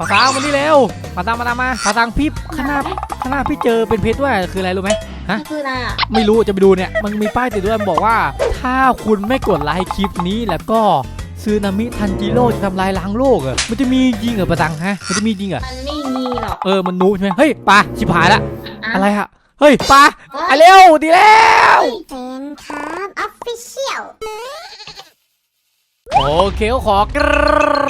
มาตามมานี่เร็วมาตามมาตามมามาตามพี่ข้างหน้าข้างหน้าพี่เจอเป็นเพชรด้วยคืออะไรรู้ไหมฮะมันคืออะไรอะไม่รู้จะไปดูเนี่ย มันมีป้ายติดด้วยมันบอกว่า ถ้าคุณไม่กดไลค์คลิปนี้แล้วก็ซึนามิทันจิโร่จะทำลายล้างโลกเหรอมันจะมีจริงเหรอปะตังฮะมันจะมีจริงเหรอมันไม่มีหรอก เออมันนูใช่ไหมเฮ้ยปลาชิบหายละอะอะไรอะเฮ้ยปลาเฮ้ยไปเร็วดีแล้วเจนครับออฟฟิเชียล โอเคก็ขอก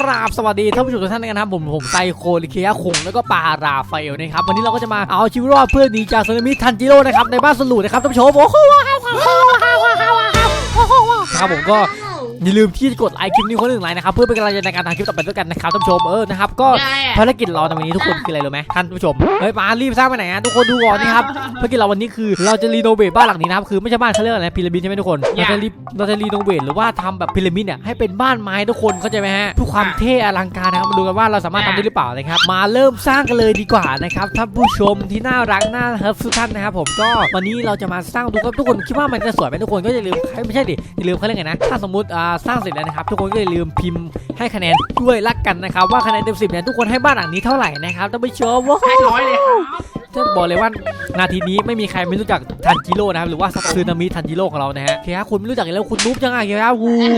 ราบสวัสดีท่านผู้ชมทุกท่านนะครับผมผมไซโคลิเคียคงแล้วก็ปาราฟาเอลนะครับวันนี้เราก็จะมาเอาชีวิตรอดเพื่อดีจากสึนามิทันจิโร่นะครับในบ้านสลูนะครับท่านผู้ชมโอ้โหว้าวว้าวว้าวว้าวว้าวว้าวว้าวครับผมก็ อย่าลืมที่จะกดไลค์คลิปนี้คนหนึ่งไลค์นะครับเพื่อเป็นกำลังใจในการทำคลิปต่อไปด้วยกันนะครับท่านผู้ชมเออนะครับก็ภารกิจเราในวันนี้ทุกคนคืออะไรรู้ไหมท่านผู้ชมเฮ้ยมารีบสร้างไปไหนอะทุกคนดูก่อนนี่ครับภารกิจเราวันนี้คือเราจะรีโนเวทบ้านหลังนี้นะครับคือไม่ใช่บ้านเขาเรียกอะไรนะพีระมิดใช่ไหมทุกคนเราจะรีเราจะรีโนเวทหรือว่าทำแบบพีระมิดเนี่ยให้เป็นบ้านไม้ทุกคนเข้าใจไหมฮะเพื่อความเท่อลังการนะครับมาดูกันว่าเราสามารถทำได้หรือเปล่านะครับมาเริ่มสร้างกันเลยดีกว่านะครับท่านผู้ชมที่น่ารักน่าเฮิร์ฟทุกท่านนะครับผมก็วันนี้เราจะมาสร้างดูครับทุกคนคิดว่ามันจะสวยไหมทุกคนก็อย่าลืมไม่ใช่ดิอย่าลืมเขาเรียกไงนะถ้าสมมติอ่าสร้างเสร็จแล้วนะครับ ทุกคนก็อย่าลืมพิมพ์ให้คะแนนด้วยละกันนะครับ ว่าคะแนนเต็มสิบเนี่ยทุกคนให้บ้านหลังนี้เท่าไหร่นะครับท่านผู้ชมว้าว ให้ร้อยเลยครับ จะบอกเลยว่านาทีนี้ไม่มีใครไม่รู้จักทันจิโร่นะครับหรือว่าซึนามิทันจิโร่ของเรานะฮะเคียะคุณไม่รู้จักอีกแล้วคุณนุ๊บจังไงเคียะวูวู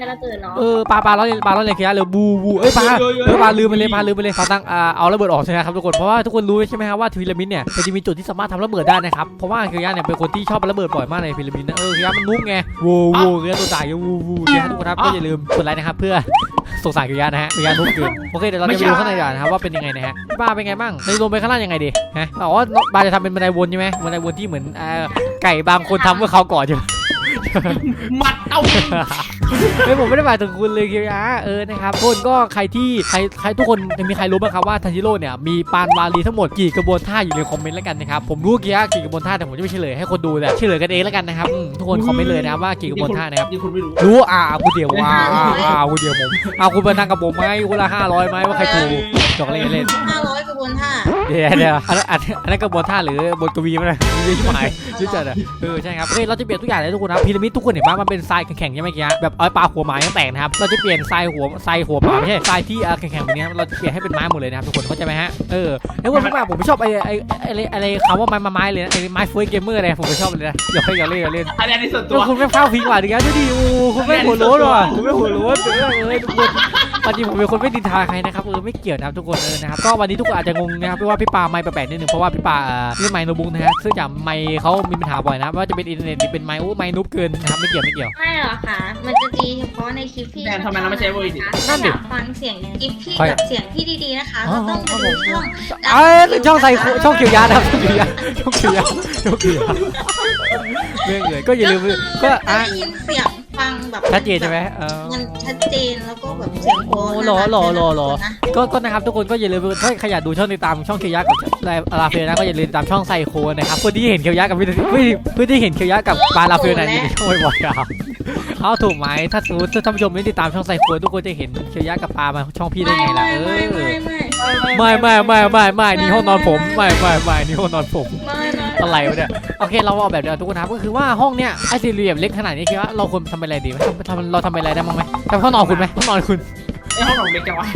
จะระเบิดเนาะเออปลาปลาล้อเลียนปลาล้อเลียนเคียะเร็วบูบูเอ้ยปลาเออปลาลืมไปเลยปลาลืมไปเลยปลาตั้งอ่าเอาระเบิดออกใช่ไหมครับทุกคนเพราะว่าทุกคนรู้ใช่ไหมครับว่าพีระมิดเนี่ยมันจะมีจุดที่สามารถทำระเบิดได้นะครับเพราะว่าเคียะเนี่ยเป็นคนที่ชอบระเบิดบ่อยมากในพีระมิดนะเออเคียะมันนุ๊บไงวูวูเคียะตัวตายวูวูเคียะทุกคนครับก็อย่าลืมกดไลค์นะครับเพื่อสงสารเคียะนะฮะเคียะนุ๊บเกินโอเคเดี๋ยวเราจะไปดูข้างในก่อนนะครับว่าเป็นยังไงนะฮะพี่ป้าเป็นไงบ้างในลงไปข้างล่างยังไงดีฮะอ๋อบาจะทำเป็นบันไดวนใช่ไหมบันไดวนที่เหมือนเอ่อไก่บางคนทำเมื่อเขาวก่อนใช่ไหมมัดเอาเฮ้ยผมไม่ได้หมายถึงคุณเลยคิวนะเออนะครับทุกคนก็ใครที่ใครใครทุกคนจะมีใครรู้บ้างครับว่าทันจิโร่เนี่ยมีปานวาลีทั้งหมดกี่กระบวนท่าอยู่ในคอมเมนต์แล้วกันนะครับผมรู้กี่กี่กระบวนท่าแต่ผมจะไม่เฉลยให้คนดูแต่เฉลยกันเองแล้วกันนะครับอืมทุกคนคอมเมนต์เลยนะครับว่ากี่กระบวนท่านะครับนี่คุณไม่รู้รู้อ่าคุณเดียวว่าอ่าคุณเดียวผมเอาคุณมานั่งกับผมไหมคุณละห้าร้อยไหมว่าใครถูกจอกเล่นเล่น ห้าร้อยกระบวนท่าเดี๋ยวเดี๋ยวอันนั้นอันอันนั้นกระบวนท่าหรือบทกวีมั้ยมีที่หมายรู้จักเหรอเออใช่ครับเฮ้ยเราจะเปลี่ยนทุกอย่างเลยทุกคนนะพีระมิดทุกคนเห็นป่ะมันเป็นทรายแข็งๆใช่ไหมเกี้แบบเอาปลาหัวหมายังแตกนะครับเราจะเปลี่ยนทรายหัวทรายหัวหมาไม่ใช่ทรายที่เอ่อแข็งๆแบบนี้เราจะเปลี่ยนให้เป็นไม้หมดเลยนะครับทุกคนเข้าใจไหมฮะเออแล้วคนมากผมไม่ชอบไอ้ไอ้ไอ้อะไรอะไรคำว่าไม้ไม้เลยนะไอ้ไม้เฟยเกมเมอร์อะไรผมไม่ชอบเลยนะอย่าเล่นอย่าเล่นอย่าเล่น อันนี้ส่วนตัแล้ว วคุณไม่เข้าพิงว่ะดิครับดูดิโอ้คุณไม่หัวโล้นว่ะคุณไม่หัวโล้นเออเออทุกคน ตอนจริงผมเป็นคนไม่ดินทาใครนะครับเออไม่เกี่ยวนะครับทุกคนเออนะครับก็วันนี้ทุกคนอาจจะงงนะครับเพราะว่าพี่ปาไม่แปลกๆนิดนึงเพราะว่าพี่ปาเอ่อเล่นไมค์โนบุกนะฮะซึ่งจากไมค์เขามีปัญหาบ่อยนะไม่ว่าจะเป็นอินเทอร์เน็ตหรือเป็นไมค์โอ้ไมค์นุบเกินนะครับไม่เกี่ยวไม่เกี่ยว ไม่หรอกค่ะ มันจะดีเฉพาะในคลิปที่แดนทำไมเราไม่ใช้เวอร์ดิ นั่นดิอยากฟังเสียงคลิปที่ใครแบบเสียงที่ดีๆนะคะ อ๋อก็ต้องมาดูช่องเอ้ยช่องใส่ช่องเขียวยานะครับช่องเขียวยาช่องเขียวยาช่องเขียวยาเรื่องเลยก็อย่าลืมก็ก็อะ ได้ยินเสียง ฟังแบบชัดเจนใช่ไหมเออ มันชัดเจนแล้วก็แบบเสียงโพโอ้หล่อหล่อหล่อหล่อนะก็ก็นะครับทุกคนก็อย่าลืมถ้าใครอยากดูช่องติดตามช่องเคียวยะกับลาเฟลนะก็อย่าลืมติดตามช่องไซโคนะครับเพื่อที่เห็นเคียวยะกับพี่เพื่อเพื่อที่เห็นเคียวยะกับปลาลาเฟลนะอยู่ในช่องบ่อยๆครับเอาถูกไหมถ้าสมมติถ้าท่านผู้ชมไม่ติดตามช่องไซโคทุกคนจะเห็นเคียวยะกับปลามาช่องพี่ได้ไงล่ะเออไม่ไม่ไม่ไม่ไม่ไม่ไม่ไม่นี่ห้องนอนผมไม่ไม่ไม่นี่ห้องนอนผมไม่ไม่ อะไรวะเนี่ยโอเคเราเอาแบบเดียวทุกคนนะครับก็คือว่าห้องเนี้ยไอ้สี่เหลี่ยมเล็กขนาดนี้คิดว่าเราควรทำอะไรดีทำทำเราทำอะไรได้บ้างไหมทำห้องนอนคุณไหมห้องนอนคุณ ไอ้ห้องของเล็กจังวะ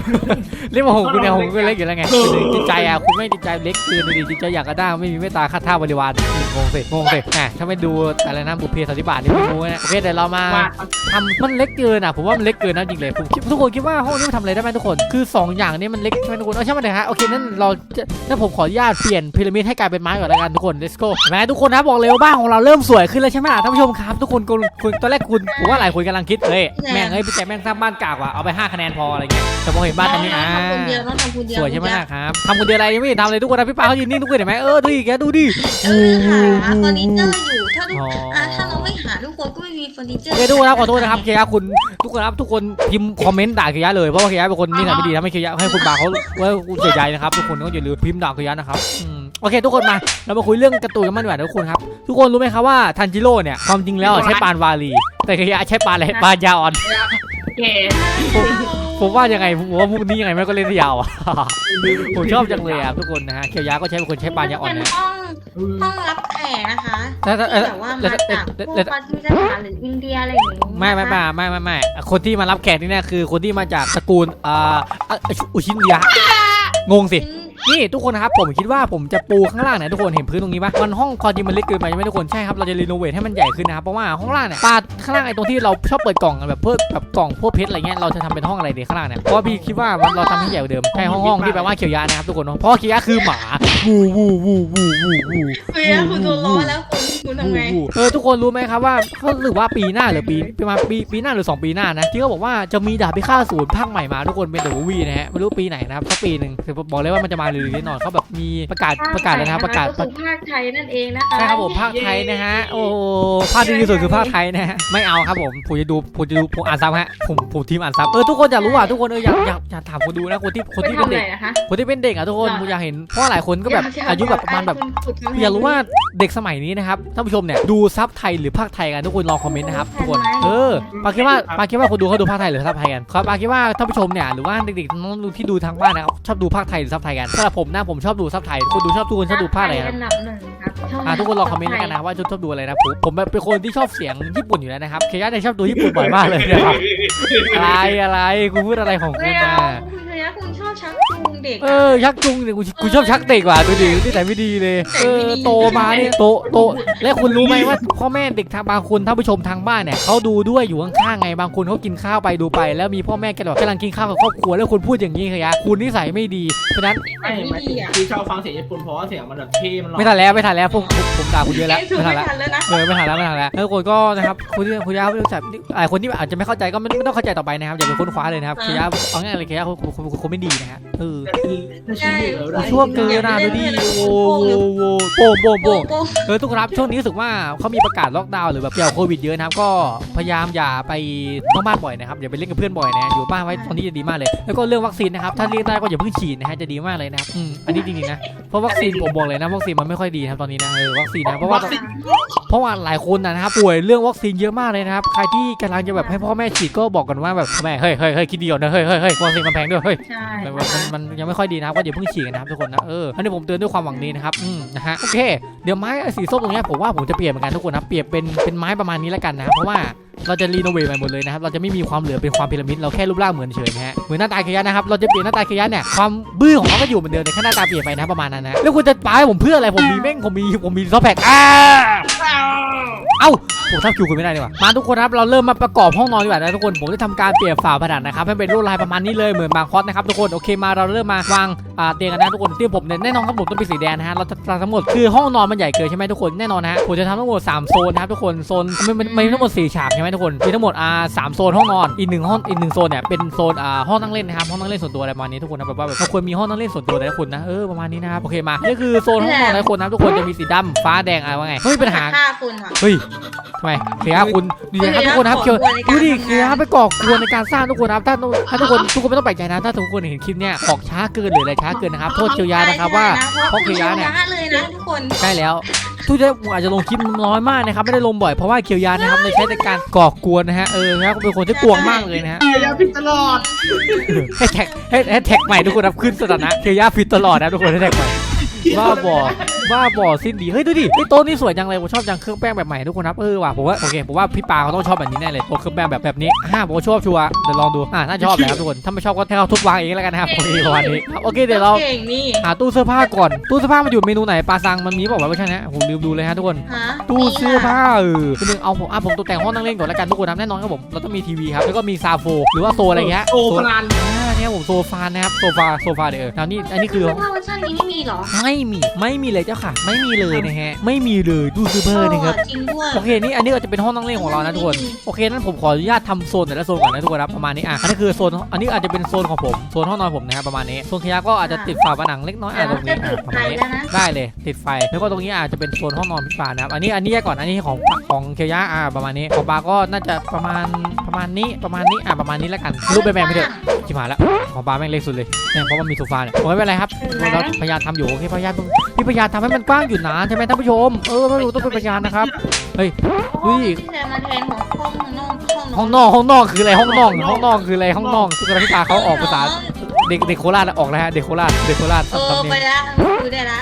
เรียกว่าหงคุณเนี่ยหงก็เล็กอยู่แล้วไงคือจิตใจอะคุณไม่จิตใจเล็กเกินดูดิจิตใจอยากกระด้างไม่มีเมตตาคาท่าบริวารงงสิงงสิแหมถ้าไม่ดูอะไรนะบุพเพสันนิบาตนี่ไม่รู้นะโอเคเดี๋ยวเรามาว่าทำมันเล็กเกินอะผมว่ามันเล็กเกินนะจริงเลยผมคิดทุกคนคิดว่าห้องนี้มันทำอะไรได้ไหมทุกคน คือ 2 อย่างนี้มันเล็กใช่ไหมทุกคนเอาใช่ไหมเถอะฮะโอเคนั่นเราจะนั่นผมขออนุญาตเปลี่ยนพีระมิดให้กลายเป็นไม้ก่อนละกันทุกคน let's go แหมทุกคนนะบอกเลยว่าบ้านของเราเริ่มสวยขึ้นแล้วใช่ไหมล่ะท่านผู้ชมครับ ทุกคนคุณคุณตอนแรกคุณผมว่าหลายคนกำลังคิดเฮ้ยแม่งเฮ้ยพี่แจแม่งสร้างบ้านกากว่ะเอาไป5คะแนนพออะไรเงี้ยแต่พอเห็นบ้านอันนี้อ่าทำคนเดียวต้องทำคนเดียวสวยใช่ไหมล่ะครับทำคนเดียวอะไรยังไม่เห็นทำเลยทุกคนนะพี่ปาเขายืนนิ่งทุกคนเห็นไหมเออดูดิแกดูดิเออหาเฟอร์นิเจอร์อยู่ถ้าทุกอ๋ออะถ้าเราไม่หาทุกคนก็ไม่มีเฟอร์นิเจอร์โอเคทุกคนครับขอโทษนะครับเคียะคุณทุกคนครับทุกคนพิมพ์คอมเมนต์ด่าเคียะเลยเพราะว่าเคียะเป็นคนนิสัยไม่ดีทำให้เคียะให้คุณบาเขาว่าคุณเสียใจนะครับทุกคนก็อย่าลืมพิมพ์ด่าเคียะนะครับอืมโอเค ทุกคนมาเรามาคุยเรื่องการ์ตูนกันบ้างดีกว่าทุกคนครับทุกคนรู้ไหมครับว่าทันจิโร่เนี่ยความจริงแล้วใช้ปานวาลี แต่เคียะใช้ปานอะไรปานยาอ่อนแกโอ้ ผมว่ายังไงผมว่ามุกนี้ยังไงแม่ก็เล่นได้ยาวอะ ผมชอบจังเลยอะทุกคนนะฮะเคียวยาก็ใช้เป็นคนใช้ปลายาอ่อนเป็นนะ ห้องห้องรับแขกนะคะแต่แต่ที่แบบว่ามาจากพวกปากีสถานหรืออินเดียอะไรอย่างงี้ไม่ไม่ไม่ไม่ไม่ไม่คนที่มารับแขกนี่เนี่ยคือคนที่มาจากตระกูลอ่าอะอุชินยะงงสิ นี่ทุกคนนะครับผมคิดว่าผมจะปูข้างล่างเนี่ยทุกคนเห็นพื้นตรงนี้ปะมันห้องความจริงมันเล็กเกินไปใช่ไหมทุกคนใช่ครับเราจะรีโนเวทให้มันใหญ่ขึ้นนะครับเพราะว่าห้องล่างเนี่ยปาข้างล่างไอ้ตรงที่เราชอบเปิดกล่องแบบเพิ่มแบบกล่องพวกเพชรอะไรเงี้ยเราจะทำเป็นห้องอะไรดีข้างล่างเนี่ยเพราะพี่คิดว่ามันเราทำให้ใหญ่กว่าเดิมใช่ห้องห้องที่แปลว่าเขียวยานะครับทุกคนเพราะว่าเขียวยาคือหมาวูวูวูวูวูวูเฮ้ยคุณตัวร้อนแล้วคุณคุณทำไงเออทุกคนรู้ไหมครับว่าเขาหรือว่าปีหน้าหรือปีประมาณปีปีหน้าหรือสองปีหน้านะที่เขาบอกว่าจะมีดาบพิฆาตศูนย์ภาคใหม่มาทุกคนเป็นเดอะวีนะฮะไม่รู้ปีไหนนะครับสักปีหนึ่งบอกเลยว่ามันจะมาเร็วๆแน่นอนเขาแบบมีประกาศประกาศแล้วนะครับประกาศก็คือภาคไทยนั่นเองนะคะใช่ครับผมภาคไทยนะฮะโอ้โหภาคที่ดีที่สุดคือภาคไทยนะฮะไม่เอาครับผมผมจะดูผมจะดูผมอ่านซับฮะผมผมทีมอ่านซับเออทุกคนอยากรู้อะทุกคนเอออยากอยากอยากถามคนดูนะคนที่คนที่ไปเป็นทำเด็อะกไรนะคะคนที่เป็นเด็กอะทุกคนผมอยากเห็นเพราะว่าหลายคนก็แบบอายุแบบประมาณแบบอยากรู้ว่าเด็กสมัยนี้นะครับท่านผู้ชมเนี่ยดูซับไทยหรือภาคไทยกันทุกคนลองคอมเมนต์นะครับทุกคนเออปาคิดว่าปาคิดว่าคนดูเขาดูภาคไทยหรือซับไทยกันครับปาคิดว่าท่านผู้ชมเนี่ยหรือว่าเด็กๆน้องๆที่ดูทางบ้านนะครับชอบดูภาคไทยหรือซับไทยกันสำหรับผมนะผมชอบดูซับไทยคนดูชอบทุกคนชอบดูภาคอะไรครับอันดับหนึ่งครับชบอ่าทุกคนลองคอมเมนต์กันนะว่าชอบดูอะไรนะผมผมแบบเป็นคนที่ชอบเสียงญี่ปุ่นอยู่แล้วนะครับเคยะเนี่ยชอบดูญี่ปุ่นบ่อยมากเลยนะครับอะไรอะไรคุณพูดอะไรของคุไม่ณเอานะ เด็กเออชักจุงเนี่ยกูกูชอบชักเด็กว่ะดูดิที่แต่ไม่ดีเลยเออโตมาเนี่ยโตโตและคุณรู้ไหมว่าพ่อแม่เด็กทางบางคนท่านผู้ชมทางบ้านเนี่ยเขาดูด้วยอยู่ข้างๆไงบางคนเขากินข้าวไปดูไป แล้วมีพ่อแม่กำลังกำลังกินข้าวกับครอบครัวแล้วคุณพูดอย่างนี้ขยะคุณนิสัยไม่ดีเพราะฉะนั้นไม่ไม่คือชอบฟังเสียงญี่ปุ่นเพราะว่าเสียงมันแบบเท่มันหล่อไม่ทันแล้วไม่ทันแล้วผมผมผมด่าคุณเยอะแล้วเอ๊ะถูกไม่ทัไม่นแล้วทันแล้วนะเออไม่ทันแล้วไม่ทันแล้วแล้วคนก็นะครับคุณที่คุณยาไม่รู้จักหลายคนที่อาจจะไม่เข้าใจก็ไม่ไม่ต้องเข้าใจต่อไปนะครับอย่าไปค้นคว้าเลยนะครับคุณยาเอาง่ายเลยคุณยาคุณคุณคุณคุณไม่ดีนะฮะเออใช่เออชั่วเกินนะดูดิโอ้โหโป่งโป่งโป่โป่งงโป่งเออทุกคนครับช่วงนี้รู้สึกว่าเขามีประกาศล็อกดาวน์หรือแบบเกี่ยวกับโควิดเยอะนะครับก็พยายามอย่าไปนอกบ้านบ่อยนะครับอย่าไปเล่นกับเพื่อนบ่อยนะอยู่บ้านไว้ตอนนี้จะดีมากเลย แล้วก็เรื่องวัคซีนนะครับถ้าเรียกได้ก็อย่าเพิ่งฉีดนะฮะจะดีมากเลยนะครับอืมอันนี้จริงๆนะเพราะวัคซีนผมบอกเลยนะวัคซีนมันไม่ค่อยดีนะครับตอนนี้นะเออวัคซีนนะเพราะว่า เพราะว่าหลายคนนะนะครับป่วยเรื่องวัคซีนเยอะมากเลยนะครับ ใครที่กำลังจะแบบให้พ่อแม่ฉีดก็บอกกันว่าแบบแม่เฮ้ยเฮ้ยเฮ้ยคิดดีก่อนนะเฮ้ยเฮ้ยเฮ้ยวัคซีนมันแพงด้วยเฮ้ยใช่มันมันมันมันยังไม่ค่อยดีนะครับก็อย่าเพิ่งฉีดกันนะครับทุกคนนะเอออันนี้ผมเตือนด้วยความหวังดีนะครับอืมนะฮะโอเค เดี๋ยวไม้สีส้มตรงเนี้ยผมว่าผมจะเปลี่ยนเหมือนกันทุกคนนะเปลี่ยนเป็นเป็นไม้ประมาณนี้แล้วกันนะครับเพราะว่าเราจะรีโนเวทใหม่หมดเลยนะครับ เราจะไม่มีความเหลือเป็นความพีระมิด เราแค่รูปร่างเหมือนเฉยนะฮะ เหมือนหน้าตาเคยะนะครับ เราจะเปลี่ยนหน้าตาเคยะเนี่ย ความบื้อของเขาก็อยู่เหมือนเดิมแต่แค่หน้าตาเปลี่ยนไปนะประมาณนั้นนะ แล้วคุณจะป้าให้ผมเพื่ออะไร ผมมีแม่ง ผมมี ผมมีซอฟแพคอ่าเอ้าผมทำคิวคุณไม่ได้ดีกว่ามาทุกคนครับเราเริ่มมาประกอบห้องนอนดีกว่านะทุกคนผมจะทำการเปลี่ยนฝาผนังนะครับให้เป็นลวดลายประมาณนี้เลยเหมือนบางคอสนะครับทุกคนโอเคมาเราเริ่มมาวางอ่าเตียงกันนะทุกคนเตียงผมเนี่ยแน่นอนครับผมต้องเป็นสีแดงนะฮะเราจะทำทั้งหมดคือห้องนอนมันใหญ่เกินใช่ไหมทุกคนแน่นอนนะฮะผมจะทำทั้งหมด3โซนนะครับทุกคนโซนมันมันมันมีทั้งหมด4ฉากใช่ไหมทุกคนมีทั้งหมดอ่าสามโซนห้องนอนอีกหนึ่งห้องอีกหนึ่งโซนเนี่ยเป็นโซนอ่าห้องนั่งเล่นนะครับห้องนั่งเล่นส่วนตัวอะไรประมาณนี้ทุกคนนะแบบว่าแบบเราควรมีห้องนั่งเล่นส่วนตัวนะทุกคนนะเออประมาณนี้นะครับโอเคมานี่คือโซนห้องนอนนะทุกคนนะทุกคนจะมีสีดำฟ้าแดงอะไรว่าไงไม่มีปัญหาฆ่าคุณอะเฮ้ยทำไมเคลียร์คุณดูนะครับทุกคนนะครับเคียวดูดิเคลียร์ไปก่อกวนในการสร้างทุกคนนะครับถ้าถ้าทุกคนทุกคนไม่ต้องแปลกใจนะถ้าทุกคนเห็นคลิปเนี้ยออกช้าเกินหรืออะไรช้าเกินนะครับโทษเคียวยานะครับว่าเพราะเคียวยาเนี่ยเลยนะทุกคนใช่แล้วทุกท่านผมอาจจะลงคลิปน้อยมากนะครับไม่ได้ลงบ่อยเพราะว่าเคียวยานะครับในใช้ในการก่อกวนนะฮะเออนะครับเป็นคนที่กวงมากเลยนะฮะเกียร์ผิดตลอดให้แท็กให้ให้แท็กใหม่ทุกคนครับขึ้นสถานะเคียวยาฟิตตลอดนะทุกคนให้แท็กใหม่บ้าบอ บ้าบอสิ้นดี เฮ้ยดูดิไอ้โต๊ะนี่สวยจังเลยผมชอบจังเครื่องแป้งแบบใหม่ทุกคนครับเออว่ะผมว่าโอเคผมว่าพี่ปาเขาต้องชอบแบบนี้แน่เลยโต๊ะเครื่องแป้งแบบแบบนี้อ่าผมก็ชอบชัวร์เดี๋ยวลองดูอ่าน่าชอบแหละครับทุกคนถ้าไม่ชอบก็ให้เขาทุบวางเองแล้วกันนะครับโอเคประมาณนี้ครับโอเคเดี๋ยวเราเก่งนี่หาตู้เสื้อผ้าก่อนตู้เสื้อผ้ามันอยู่เมนูไหนปลาซังมันมีบอกไว้ว่าใช่นะผมลืมดูเลยฮะทุกคน ฮะตู้เสื้อผ้าเออคือหนึ่งเอาผมอะผมตกแต่งห้องนั่งเล่นก่อนแล้วกันทุกคนนะแน่นอนครับผมเราต้องมีทีวีครับแล้วก็มีซาโฟหรือว่าโซอะไรเงี้ยโอ้ฟลานอ่าเนี่ยผมโซฟานะครับโซฟาโซฟาเดี๋ยวแล้วนี่อันนี้คือ เสื้อผ้าเวอร์ชันนี้ไม่มีเหรอ ไม่มีไม่มีเลยเจ้าค่ะ ไม่มีเลยนะฮะ ไม่มีเลยตู้เสื้อผ้านะครับ จริงด้วยโอเค นี่อันนี้ก็จะเป็นห้องนั่งเล่นของเรานะทุกคน โอเค นั้นผมขออนุญาตทำโซนแต่ละโซนก่อนนะทุกคนครับประมาณนี้ อะ อันนี้คือโซน อันนี้อาจจะเป็นโซนของผม โซนห้องนอนผมนะครับประมาณนี้ โซนขยะก็อาจจะติดฝาผนังเล็กน้อยอะตรงนี้จะอะติดประไฟมาณนี้แล้วนะได้เลย ติดไฟ แล้วก็ตรงนี้อาจจะเป็นโซนห้องนอนพี่ปานะครับ อันนี้ อันนี้แยกก่อน อันนี้ของของเคียวยะอ่าประมาณนี้ ของปาก็น่าจะประมาณ ประมาณนี้ ประมาณนี้ อ่าประมาณนี้แล้วกัน รูปแบบๆไปเถอะชิบหายแล้วของปาแม่งเล็กสุดเลยเนี่ยเพราะมันมีโซฟาเนี่ยโอ้ไม่เป็นไรครับเราพยายามทำอยู่โอเคพยายามพี่พยายามทำให้มันกว้างอยู่นะใช่ไหมท่านผู้ชม เออไม่รู้ต้องเป็นพยานนะครับ เฮ้ยห้องที่จะมาแทนของห้องนอกห้องห้องนอกห้องนอกคืออะไรห้องนอกห้องนอกคืออะไรห้องนอกทุกคนที่ตาเขาออกภาษาเด็กเด็กโคราชออกแล้วฮะเด็กโคราชเด็กโคราชเออทำไปเนียแล้วคุยได้ละ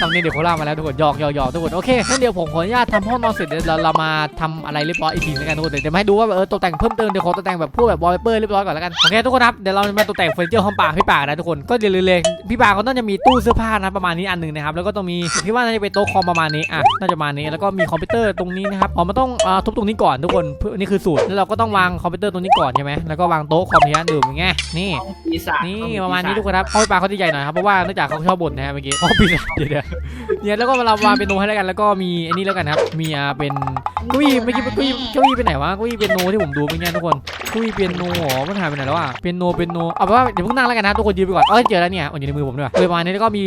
ทำเนียเด็กโคราชมาแล้วทุกคนหยอกหยอกหยอกทุกคนโอเคงั้นเดี๋ยวผมขออนุญาตทำห้องนอนเสร็จเดี๋ยวเราเรามาทำอะไรเรียบร้อยอีกทีแล้วกันทุกคนเดี๋ยวจะมาให้ดูว่าเออตกแต่งเพิ่มเติมเดี๋ยวขอตกแต่งแบบพวกแบบวอลเปเปอร์เรียบร้อยก่อนแล้วกันโอเคทุกคนครับเดี๋ยวเราจะมาตกแต่งเฟอร์นิเจอร์ห้องป่าพี่ป่านะทุกคนก็เดี๋ยวเลยพี่ป่าเขาต้องจะมีตู้เสื้อผ้านะประมาณนี้อันหนึ่งนะครับแล้วก็ต้องมีพี่ว่าน่าจะเป็นโต๊ะคอมประมาณนี้อะน่าจะประมาณนี้แล้วก็มีคอมพิวเตอร์ตรงนี้นะครับอ๋อมันต้องอ่าทุบตรงนี้ก่อนทุกคนเพื่อนี่คือสูตรแล้วเราก็ต้องวางคอมพิวเตอร์ตรงนี้ก่อนใช่ไหมแล้วก็วางโต๊ะคอมที่ร้านดื่มอย่างเงี้ยนี่ ปีศาจนี่ประมาณนี้ทุกคนครับห้องปลาเขาจะใหญ่หน่อยครับเพราะว่าเนื่องจากเขาชอบบ่นนะฮะเมื่อกี้ห้องปีศาจเดี๋ยวเนี่ยแล้วก็เราวางเป็นโนให้แล้วกันแล้วก็มีอันนี้แล้วกันครับมีอ่าเป็นเก้าอี้เมื่อกี้เก้าอี้เก้าอี้ไปไหนวะเก้าอี้เป็นโนที่ผมดูเมื่อกี้ทุกคนเก้าอี้เป็นโนหรอมันหายไปไหนแล้วอะเป็นโนเป็นโนเอาเป็นว่าเดี๋ยวพิ่งนั่งแล้วกันนะทุกคนยืนไปก่อนเออเจอแล้วเนี่ยอยู่ในมือผมด้วยประมาณนี้แล้วก็มี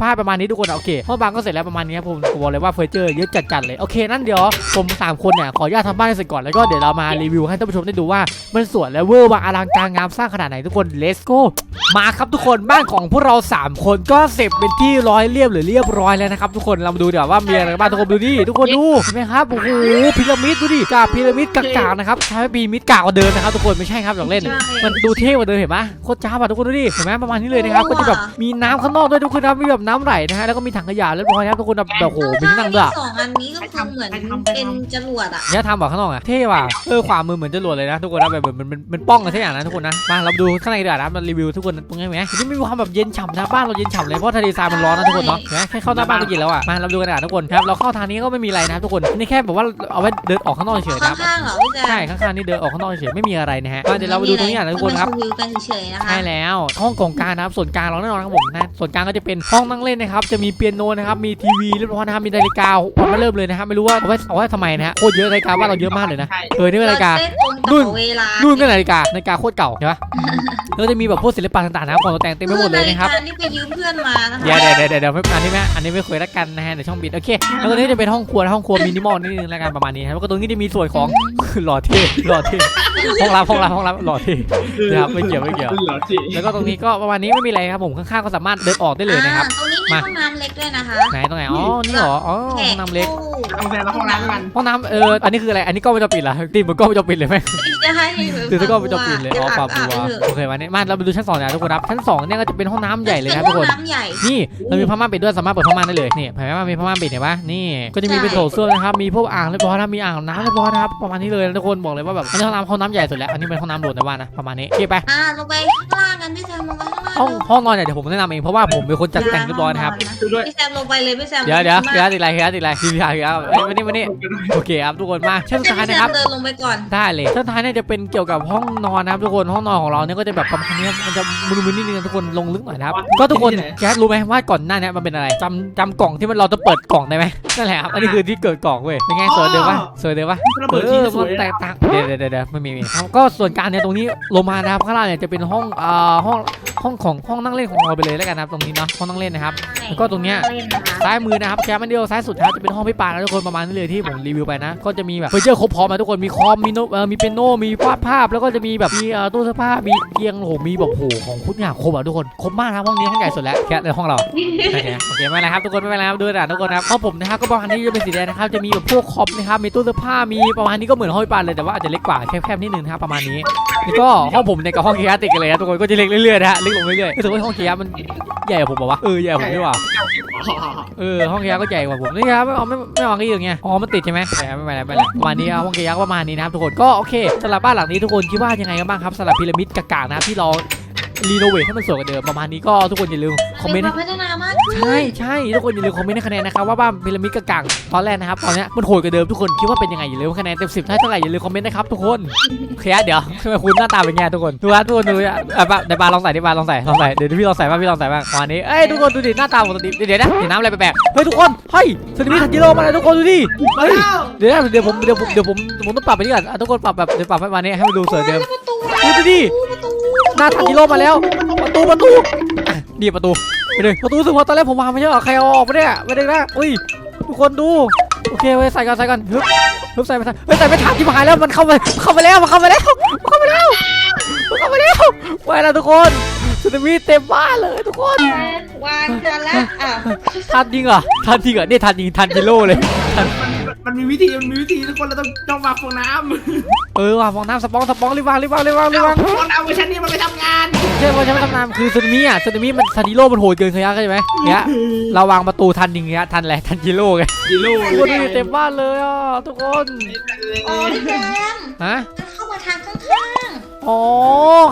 ผ้าประมาณนี้ทุกคนโอเคห้องปลก็เสร็จแล้วประมาณนี้ครับผมบอกเลยว่าเฟอร์เจอร์เยอะจัดๆเลยโอเคนั่นเดี๋ยวผมสามคนเนี่ยขออนุญาตทำบ้านให้เสร็จก่อนแล้วก็เดี๋ยวเรามารีวิวให้ท่านผู้ชมได้ดูว่ามันสวยและเวอร์วังอลังการงามสร้างขนาดไหนทุกคน let's go มาครับทุกคนบ้านของพวกเรา 3 คนก็เสร็จเป็นที่ร้อยเรียบหรือเรียบร้อยแล้วนะครับทุกคนเรามาดูเดี๋ยวาว่ามีอะไรบ้างทุกคนดูดิทุกคนดูเห็นไหมครับโอ้โหพีระมิดดูดิจากพีระมิดกากๆนะครับใช้พีระมิดกากกว่าเดิมนะครับทุกคนไม่ใช่ครับหยอกเล่น มันดูเท่กว่าเดิมเห็นปะโคตรจ้าบอะทุกคนดูดิเห็นไหมประมาณนี้เลยนะครับก็จะแบบมีน้ำข้างนอกด้วยทุกคนนะมีแบบน้ำไหลนะฮะแล้วก็มีถังขยะเรียบร้อยครับทุกคนแบบแบบโอ้โหมีที่นั่งด้วยอะสองอันนี้ก็คือเหมือนเป็นจรวดอะเนี่ยทำแบบข้างนอกอะเท่ว่ะเออขวามือเหมือนจะหลวดเลยนะทุกคนนะแบบเหมือนมันมันป้องกันทุกอย่างนะทุกคนนะมาเราดูข้างในดีกว่านะมันรีวิวทุกคนตรงนี้ไหมที่มีความแบบเย็นฉ่ำนะบ้านเราเย็นฉ่ำเลยเพราะทะเลทรายมันร้อนนะทุกคนเนาะเห็นไหมแค่เข้าหน้าบ้านก็เย็นแล้วอะมาเราดูกันนะทุกคนครับเราเข้าทางนี้ก็ไม่มีอะไรนะทุกคนนี่แค่แบบว่าเอาไว้เดินออกข้างนอกเฉยๆข้นะางๆเหรอพี่แจ๊ใช่ข้างๆนี่เดินออกข้างนอกเฉยๆไม่มีอะไรนะฮะมาเดี๋ยวเราไปดูตรงนี้อะนะทุกคนครับมันวิวกันเฉยๆนะคะใช่แล้วห้องกองกลารนะครับส่วนกลางเราแน่นอนครับผมนะส่วนกลางก็จะเป็นห้องนั่งเล่นนะครับจะมีเปียโนนะครับมีทีวีเรียบร้อยนะครับมีนาฬิกาผมมาเริ่มเลยนะครับไม่รู้ว่าเอาไว้เอาไว้ทำไมนะฮะโคตรเยอะนาฬิกาบ้านเราเยอะมากเลยนะใช่เออนี่เป็นนาฬิกาเต้นตรงกับเวลานู่นก็นาฬิกานาฬิกาโคตรเก่าใช่ปะแล้วจะมีแบบพวกศิลปะต่างๆนะครับของตกแต่งเต็มไปหมดเลยนะครับอนาฬิกานี่ไปยืมเพื่อนมานะคะเดี๋ยวเดี๋ยวเดี๋ยวเดี๋ยวไม่อันนี้ไม่อันนี้ไม่เคยละกันนะฮะในช่องบิดโอเคแล้วตรงนี้จะเป็นห้องครัวห้องครัวมินิมอลนิดนึงละกันประมาณนี้ครับแล้วก็ตรงนี้จะมีส่วนของ หล่อเท่หล่อเท่ห้องรับห้องรับห้องรับหล่อเท่นะครับไม่เกี่ยวไม่เกี่ยวเหรอจีแล้วก็ตรงนี้ก็ประมาณนี้ไม่มีอะไรครับผมข้างๆก็สามารถเดินออกได้เลยนะครับอ่าตรงนี้มีมาห้องน้ำเล็กด้วยนะคะไหนตรงไหนอ๋อนี่เหรออ๋อห้องน้ำเล็กเอาแฟนมาห้องน้ำกันห้องน้ำเอออันนี้คืออะไรอันนี้กล้องวงจรปิดเหรอตีเหมือนกล้องวงจรปิดเลยไหมจะให้ถือตะกร้อวงจรปิดเลยอ๋อปรับตัวโอเควันนี้มาเราไปดูชั้นสองนะทุกคนครับชั้นสองเนี่ยก็จะเป็นห้องน้ำใหญ่เลยนะทุกคนน้ำใหญ่นี่เรามีผ้าม่านปิดด้วยสามารถเปิดผ้าม่านได้เลยนี่เห็นไหมว่ามีผ้าม่านปิดเห็นปะนี่ก็จะมีเป็นโถส้วมนะครับมีพวกอ่างเรียบร้อยนะมีอ่างน้ำเรียบร้อยนะครับประมาณนี้เลยนะทุกคนบอกเลยว่าแบบอันนี้ห้องน้ำห้องน้ำใหญ่สุดแล้วอันนี้เป็นห้องน้ำรวมในบ้านนะประมาณนี้โอเคไปอ่าลงไปข้างล่างกันพี่แซมลงไปข้างล่างห้องห้องนอนเนี่ยเดี๋ยวผมแนะนำเองเพราะว่าผมเป็นคนจัดแต่งเรียบร้อยนะครับดูด้วยพี่แซมลงไปเลยพี่แซมเดี๋ยวเดี๋ยวมาเดี๋ยวติดอะไรเดี๋ยวติดอะไรพี่พี่พี่ครับเอ้ยมานี่มานี่โอเคครับทุกคนมาชั้นสุดท้ายพี่นะแซครับมเดินลงไปก่อนได้เลยชั้นสุดท้ายเนี่ยจะเป็นเกี่ยวกับห้องนอนนะครับทุกคนห้องนอนของเราเนี่ยก็จะแบบประมาณนี้ครับมันจะมึนๆนิดนึงนะทุกคนลงลึกหน่อยนะครับก็ทุกคนแกรู้ไหมว่าก่อนหน้าเนี้มันเป็นอะไรจำจำกล่องที่มันเราจะเปิดกล่องได้ไหมนั่นแหละครับอันนี้คือที่เกิดกล่องเว้ยเป็นไงสวยเดียวปะสวยเดียวปะระเอเบิดที่อสมัวนยแตกต่างเดี๋ยวเดี๋ยวเดี๋ยวไม่มีไม่มีครับก็ส่วนกลางเนี่ยตรงนี้ลงมานะครับข้างล่างเนี่ยจะเป็นห้องอ่าห้องห้องของห้องนั่งเล่นของเราไปเลยแล้วกันนะครับตรงนี้เนาะห้องนั่งเล่นนะครับแล้วก็ตรงเนี้ยเล่นนะคะซ้ายมือนะครับแคมมันเดียวซ้ายสุดนะครับจะเป็นห้องพี่ปานะทุกคนประมาณนี้เลยที่ผมรีวิวไปนะ ก็จะมีแบบเฟอร์นิเจอร์ครบพร้อมนะทุกคนมีคอมมีโนเอ่อมีเปียโนมีวาดภาพ แล้วก็จะมีแบบมีเอ่อตู้เสื้อผ้ามีเตียงโอ้โหมีแบบโอ้โหของคุณอย่างครบอะทุกคนครบมากนะครับห้องนี้ห้องใหญ่สุดแล้วแค่ในห้องเราโอเคโอเคไม่เป็นไรครับทุกคนไม่เป็นไรครับดูนะทุกคนนะครับห้องผมนะครับก็ประมาณนี้จะเป็นสีแดงนะครับจะมีแบบพวกคอมนะครับมีตู้เสื้อผ้ามีประมาณนี้ก็เหมือนห้องปานเลยแต่ว่าอาจจะเล็กกว่าแคบๆนิดนึงนะครับประมาณนี้แล้วก็ห้องผมเนี่ยกับห้องเคียร์ติดกันเลยนะทุกคนก็จะเล็กเรื่อยๆนะฮะเล็กลงเรื่อยๆรู้สึกว่าห้องเคียร์มันใหญ่กว่าผมบอกว่าเออใหญ่กว่าผมดีกว่าเออห้องเคียร์ก็ใหญ่กว่าผมนี่ครับไม่เอาไม่ไม่เอาที่อย่างเงี้ยอ๋อมันติดใช่ไหมไม่ไม่ไม่ไม่ไม่ประมาณนี้ครับห้องเคียร์ก็ประมาณนี้นะครับทุกคนก็โอเคสำหรับบ้านหลังนี้ทุกคนคิดว่ายังไงกันบ้างครับสำหรับพีระมิดกากๆนะที่เรา รีโนเวทให้มันสวยกว่าเดิมประมาณนี้ก็ทุกคนอย่าลืมคอมเมนต์มีความพัฒนามากใช่ใช่ทุกคนอย่าลืมคอมเมนต์ในคะแนนนะครับว่าบ้านพีระมิดกากๆตอนแรกนะครับตอนเนี้ยมันโหดกว่าเดิมทุกคนคิดว่าเป็นยังไงอย่าลืมคะแนนเต็มสิบเท่าไหร่อย่าลืมคอมเมนต์นะครับทุกคนโอเคเดี๋ยวทำไมคุณหน้าตาเป็นไงทุกคนดูนะทุกคนดูอะอะบ้าในบ้านลองใส่ที่บ้านลองใส่ลองใส่เดี๋ยวพี่ลองใส่บ้างพี่ลองใส่บ้างประมาณนี้เอ้ยทุกคนดูดิหน้าตาปกติเดี๋ยวนะเห็นน้ำอะไรแปลกๆเฮ้ยทุกคนเฮ้ยสึนามิทันจิโร่มาเลยทุกคนดูดิมาเฮ้ยแล้วเดี๋ยวนะเดี๋ยวผมเดี๋ยวผมเดี๋ยวผมผมต้องปรับไปนี่ก่อนอะทุกคนปรับแบบเดี๋ยวปรับให้มาเนี่ยให้มันดูสวยเดิม ประตูดูดิ ดิประตูหน้าทันจิโร่มาแล้ว ประตูประตูอะนี่ประตูไปเลยประตูรู้สึกว่าตอนแรกผมวางไม่ใช่เหรอใครเอาออกไปเนี่ยไม่ได้นะอุ้ยทุกคนดูโอเคไว้ใส่กันใส่กันฮึบฮึบใส่ไปใส่เฮ้ยใส่ไม่ทันที่หายแล้วมันเข้ามาเข้ามาแล้วมันเข้ามาแล้วมันเข้ามาแล้วมันเข้ามาแล้วไปแล้วทุกคนสึนามิเต็มบ้านเลยทุกคนวางกันแล้วอะทันจริงเหรอทันจริงเหรอเนี่ยทันจริงทันจิโร่เลยมัน มันมีวิธีมันมีวิธีทุกคนเราต้องต้องวางฟองน้ำเออว่ะฟองน้ำสปองสปองรีบวางรีบวางรีบวางรีบวางฟองน้ำเวอร์ชันนี้มันไม่ทำงานใช่ว่าใช้ไม่ทำนานคือซึนามิอะซึนามิมันทันจิโร่มันโหดเกินเคยยักษ์ใช่ไหมเนี่ยเราวางประตูทันอย่างเงี้ยทันอะไรทันจิโร่ไงดีโร่ทุกคนดูดิเต็มบ้านเลยอะทุกคนโอ้พี่แจมฮะ มันเข้ามาทางข้างอ๋อ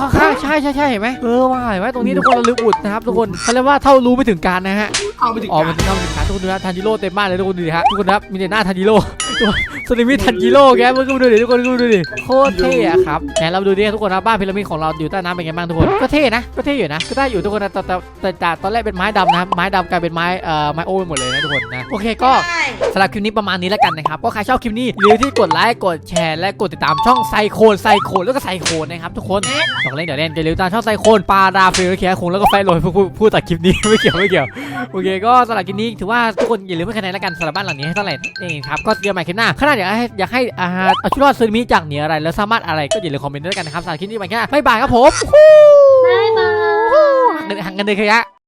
ข้างๆใช่ใช่ใช่เห็นไหมเออว่าเห็นไหมตรงนี้ทุกคนระลึกอุดนะครับทุกคนเขาเรียกว่าเท่ารู้ไม่ถึงการนะฮะ เข้าไปถึงอ๋อมันจะเข้าไปถึงการทุกคนดูนะทันจิโร่เต็มบ้านเลยทุกคนดูดิฮะทุกคนครับมีแต่หน้าทันจิโร่ ตัวซึนามิทันจิโร่แกมึงก็ดูดิทุกคนก็ดูดิโคตรเท่อะครับไหนเราดูดิทุกคนนะบ้านพีระมิดของเราอยู่ใต้น้ำเป็นไงบ้างทุกคนก็เท่นะก็เท่อยู่นะก็ได้อยู่ทุกคนนะแต่แต่แต่แต่ตอนแรกเป็นไม้ดำนะไม้ดำกลายเป็นไม้เอ่อไม้โอ้ไปหมดเลยนะทุกคนนะโอเคก็ใช่สำหรับคลิปนี้ประมาณนี้แล้วกันนะครับก็ใครชอบคลิปนี้หรือที่กดไลค์กดแชร์และกดติดตามช่องไซโคนไซโคนแล้วก็ไซโคนนะครับทุกคนสองเล่นเดี๋ยวเล่นจะเร็วตามช่องไซโคนปาราเฟลเคียคงแล้วก็ไฟโรยผู้ผู้ผู้ตัดคลิปนี้ไม่เกี่ยวไม่เกี่ยวโอเคก็สำหรับคลิปนี้ถือว่าทุกคนอย่าลืมให้คะแนนแล้วกันสำหรับบ้านหลังนี้ให้เท่าไหร่เองครับก็เจอกันใหม่คลิปหน้าขนาดอยากให้อยากให้อาเอาชีวิตรอดซึนามิจากเหนืออะไร แล้วสามารถอะไรก็อย่าลืมคอมเมนต์ด้วยกันนะครับสำหรับคลิปนี้ไปแค่หน้าบ๊ายบายครับผมบ๊ายบายหักเงินหักเงินเลยขยะ